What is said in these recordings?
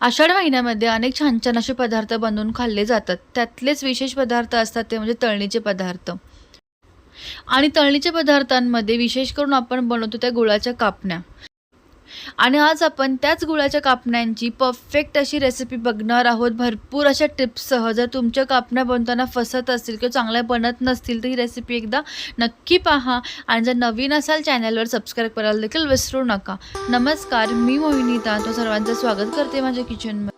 आषाढ महिन्यामध्ये अनेक छान छान असे पदार्थ बनवून खाल्ले जातात. त्यातलेच विशेष पदार्थ असतात ते म्हणजे तळणीचे पदार्थ. आणि तळणीच्या पदार्थांमध्ये विशेष करून आपण बनवतो त्या गुळाच्या कापण्या. आणि आज आपण त्याच गुळाच्या कापण्यांची परफेक्ट अशी रेसिपी बघणार आहोत. भरपूर अशा टिप्ससह जर तुमच्या कापण्या बनताना फसत असतील किंवा चांगल्या बनत नसतील तर ही रेसिपी एकदा नक्की पहा. आणि जर नवीन असाल चॅनलवर सबस्क्राईब करायला देखील विसरू नका. नमस्कार मी मोहिनीता. तो सर्वांचं स्वागत करते माझ्या किचनमध्ये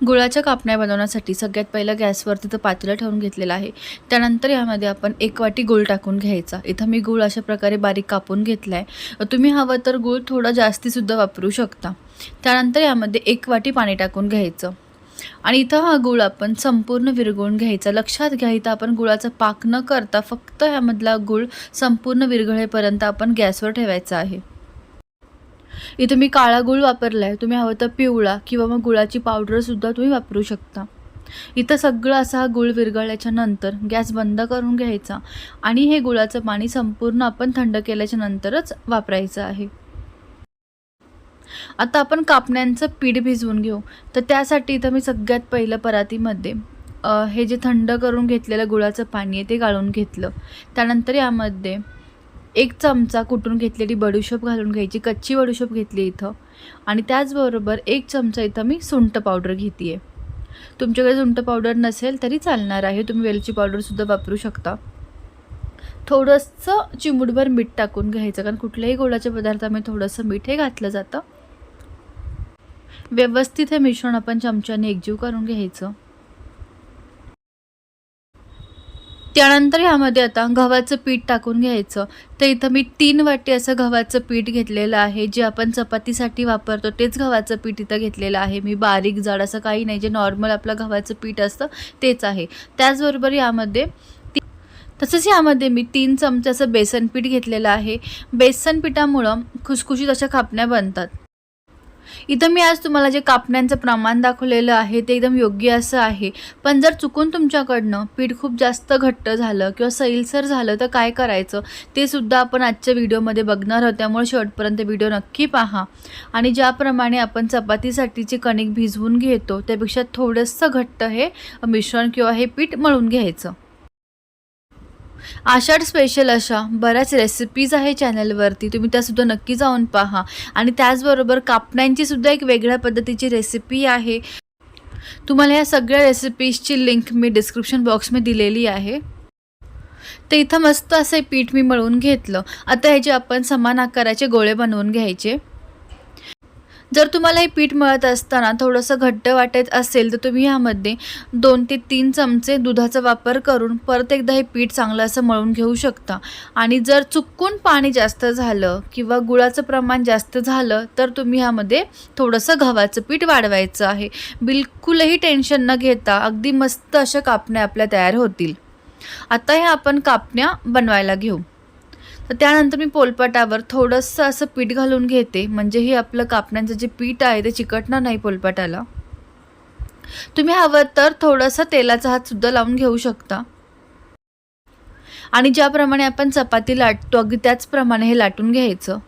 गुळाच्या कापण्या बनवण्यासाठी सगळ्यात पहिलं गॅसवरती तर पातेलं ठेवून घेतलेलं आहे. त्यानंतर यामध्ये आपण एक वाटी गूळ टाकून घ्यायचा. इथं मी गूळ अशा प्रकारे बारीक कापून घेतला आहे तुम्ही हवं तर गूळ थोडं जास्तीसुद्धा वापरू शकता. त्यानंतर यामध्ये एक वाटी पाणी टाकून घ्यायचं. आणि इथं हा गूळ आपण संपूर्ण विरघळून घ्यायचा. लक्षात घ्या इथं आपण गुळाचा पाक न करता फक्त ह्यामधला गूळ संपूर्ण विरघळेपर्यंत आपण गॅसवर ठेवायचा आहे. इथं मी काळा गुळ वापरला आहे तुम्ही हवं तर पिवळा किंवा मग गुळाची पावडरसुद्धा तुम्ही वापरू शकता. इथं सगळं असा हा गुळ विरघळल्याच्या नंतर गॅस बंद करून घ्यायचा आणि हे गुळाचं पाणी संपूर्ण आपण थंड केल्याच्या नंतरच वापरायचं आहे. आता आपण कापण्यांचं पीठ भिजवून घेऊ. तर त्यासाठी इथं मी सगळ्यात पहिलं परातीमध्ये हे जे थंड करून घेतलेलं गुळाचं पाणी आहे ते गाळून घेतलं. त्यानंतर यामध्ये एक चमचा कुटून घेतलेली बडीशोप घालून घ्यायची कच्ची बडीशोप घेतली इथं. आणि त्याचबरोबर एक चमचा इथं मी सुंठ पावडर घेते आहे तुमच्याकडे सुंठ पावडर नसेल तरी चालणार आहे. तुम्ही वेलची पावडरसुद्धा वापरू शकता. थोडंसं चिमूटभर मीठ टाकून घ्यायचं कारण कुठल्याही गोडाच्या पदार्थामध्ये थोडंसं मीठ हे घातलं जातं. व्यवस्थित हे मिश्रण आपण चमच्याने एकजीव करून घ्यायचं. त्यानंतर यामध्ये आता गव्हाचं पीठ टाकून घ्यायचं. तर इथं मी तीन वाटी असं गव्हाचं पीठ घेतलेलं आहे. जे आपण चपातीसाठी वापरतो तेच गव्हाचं पीठ इथं घेतलेलं आहे. मी बारीक जाड असं काही नाही. जे नॉर्मल आपलं गव्हाचं पीठ असतं तेच आहे. त्याचबरोबर यामध्ये तसंच यामध्ये मी तीन चमचे असं बेसन पीठ घेतलेलं आहे. बेसन पिठामुळं खुसखुशीत अशा खापण्या बनतात. इथं मी आज तुम्हाला जे कापण्यांचं प्रमाण दाखवलेलं आहे ते एकदम योग्य असं आहे. पण जर चुकून तुमच्याकडनं पीठ खूप जास्त घट्ट झालं किंवा सैलसर झालं तर काय करायचं? ते सुद्धा आपण आजच्या व्हिडिओमध्ये बघणार आहोत. त्यामुळे शेवटपर्यंत व्हिडिओ नक्की पहा. आणि ज्याप्रमाणे आपण चपातीसाठीचे कणिक भिजवून घेतो त्यापेक्षा थोडंसं घट्ट हे मिश्रण किंवा हे पीठ मळून घ्यायचं. आषाढ स्पेशल अशा बऱ्याच रेसिपीज आहे चॅनलवरती तुम्ही त्यासुद्धा नक्की जाऊन पहा. आणि त्याचबरोबर कापण्यांची सुद्धा एक वेगळ्या पद्धतीची रेसिपी आहे. तुम्हाला या सगळ्या रेसिपीजची लिंक मी डिस्क्रिप्शन बॉक्समध्ये दिलेली आहे. तर इथं मस्त असं पीठ मी मळून घेतलं. आता ह्याचे आपण समान आकाराचे गोळे बनवून घ्यायचे. जर तुम्हाला हे पीठ मळत असताना थोडंसं घट्ट वाटत असेल तर तुम्ही ह्यामध्ये दोन ते तीन चमचे दुधाचा वापर करून परत एकदा हे पीठ चांगलं असं मळून घेऊ शकता. आणि जर चुकून पाणी जास्त झालं किंवा गुळाचं प्रमाण जास्त झालं तर तुम्ही ह्यामध्ये थोडंसं गव्हाचं पीठ वाढवायचं आहे. बिलकुलही टेन्शन न घेता अगदी मस्त अशा कापण्या आपल्या तयार होतील. आता ह्या आपण कापण्या बनवायला घेऊ. तर त्यानंतर मी पोलपाटावर थोडंसं असं पीठ घालून घेते. म्हणजे हे आपलं कापण्याचं जे पीठ आहे ते चिकटणार नाही पोलपाटाला. तुम्ही हवं तर थोडंसं तेलाचा हातसुद्धा लावून घेऊ शकता. आणि ज्याप्रमाणे आपण चपाती लाटतो अगदी त्याचप्रमाणे हे लाटून घ्यायचं.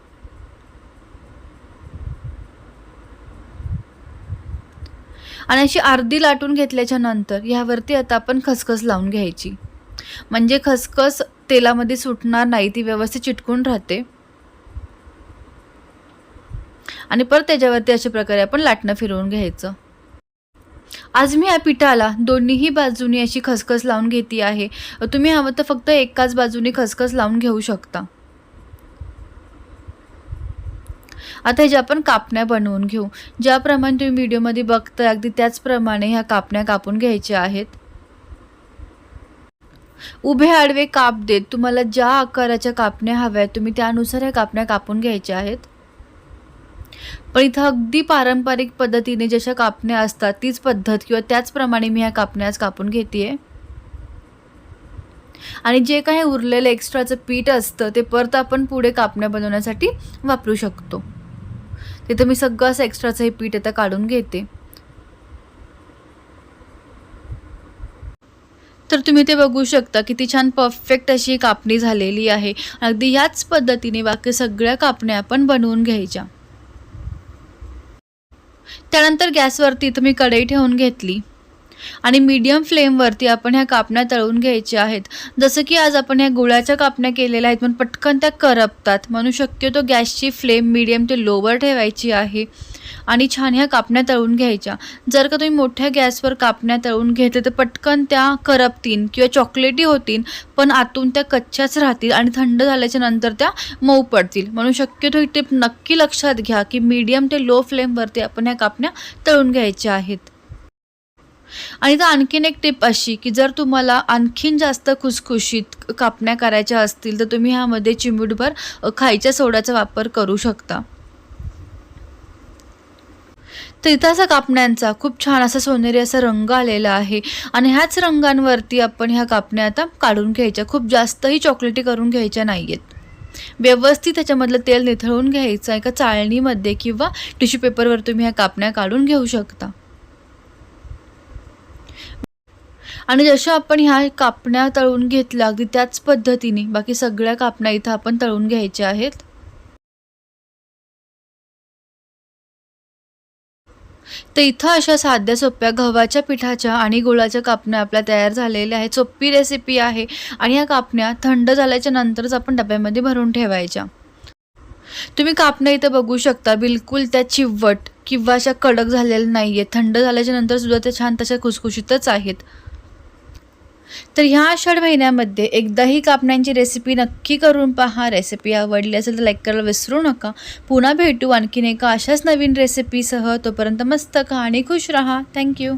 आणि अशी अर्धी लाटून घेतल्याच्या नंतर ह्यावरती आता आपण खसखस लावून घ्यायची. म्हणजे खसखस तेलामध्ये सुटणार नाही ती व्यवस्थित चिटकून राहते. आणि परत त्याच्यावरती अशा प्रकारे आपण लाटणं फिरवून घ्यायचं. आज मी या पिठाला दोन्हीही बाजूनी अशी खसखस लावून घेते आहे. तुम्ही हवं तर फक्त एकाच बाजूने खसखस लावून घेऊ शकता. आता ह्याच्या आपण कापण्या बनवून घेऊ. ज्याप्रमाणे तुम्ही व्हिडिओमध्ये बघताय अगदी त्याचप्रमाणे ह्या कापण्या कापून घ्यायच्या आहेत. उभे आडवे काप देत तुम्हाला ज्या आकाराच्या कापण्या हव्या आहेत तुम्ही त्यानुसार ह्या कापण्या कापून घ्यायच्या आहेत. पण इथं अगदी पारंपरिक पद्धतीने जशा कापण्या असतात तीच पद्धत किंवा त्याचप्रमाणे मी ह्या कापण्या आज कापून घेते आणि जे काही उरलेलं एक्स्ट्राचं पीठ असतं ते परत आपण पुढे कापण्या बनवण्यासाठी वापरू शकतो. तिथं मी सगळं असं एक्स्ट्राचं हे पीठ आता काढून घेते. तर तुम्ही ते बघू शकता किती छान परफेक्ट अशी कापणी झालेली आहे. अगदी याच पद्धतीने बाकी सगळ्या कापण्या आपण बनवून घ्यायच्या. त्यानंतर गॅसवरती इथं मी कढई ठेवून घेतली. आणि मीडियम फ्लेमवरती आपण ह्या कापण्या तळून घ्यायच्या आहेत. जसं की आज आपण ह्या गुळाच्या कापण्या केलेल्या आहेत पण पटकन त्या करपतात. म्हणून शक्यतो गॅसची फ्लेम मीडियम ते लोवर ठेवायची आहे. आणि छान ह्या कापण्या तळून घ्यायच्या. जर का तुम्ही मोठ्या गॅसवर कापण्या तळून घेतले तर पटकन त्या करपतील किंवा चॉकलेटी होतील पण आतून त्या कच्च्याच राहतील आणि थंड झाल्याच्यानंतर त्या मऊ पडतील. म्हणून शक्यतो ही टिप नक्की लक्षात घ्या की मीडियम ते लो फ्लेमवरती आपण ह्या कापण्या तळून घ्यायच्या आहेत. आणि तर आणखीन एक टिप अशी की जर तुम्हाला आणखीन जास्त खुसखुशीत कापण्या करायच्या असतील तर तुम्ही ह्यामध्ये चिमूटभर खायच्या सोड्याचा वापर करू शकता. तर इथं असा कापण्यांचा खूप छान असा सोनेरी असा रंग आलेला आहे आणि ह्याच रंगांवरती आपण ह्या कापण्या आता काढून घ्यायच्या. खूप जास्तही चॉकलेटी करून घ्यायच्या नाही आहेत व्यवस्थित त्याच्यामधलं तेल निथळून घ्यायचं एका चाळणीमध्ये किंवा टिश्यू पेपरवर तुम्ही ह्या कापण्या काढून घेऊ शकता. आणि जशा आपण ह्या कापण्या तळून घेतल्या अगदी त्याच पद्धतीने बाकी सगळ्या कापण्या इथं आपण तळून घ्यायच्या आहेत. तर इथं अशा साध्या सोप्या गव्हाच्या पिठाच्या आणि गुळाच्या कापण्या आपल्या तयार झालेल्या आहेत. सोपी रेसिपी आहे आणि या कापण्या थंड झाल्याच्या नंतरच आपण डब्यामध्ये भरून ठेवायच्या. तुम्ही कापण्या इथं बघू शकता बिलकुल त्या चिवट किंवा अशा कडक झालेल्या नाही आहेत थंड झाल्याच्यानंतर सुद्धा त्या छान तशा खुसखुशीतच आहेत. तर ह्या आषाढ महिन्यामध्ये एकदाही कापण्यांची रेसिपी नक्की करून पहा. रेसिपी आवडली असेल तर लाईक करायला विसरू नका. पुन्हा भेटू आणखीन एका अशाच नवीन रेसिपीसह तोपर्यंत मस्त खा आणि खुश राहा. थँक्यू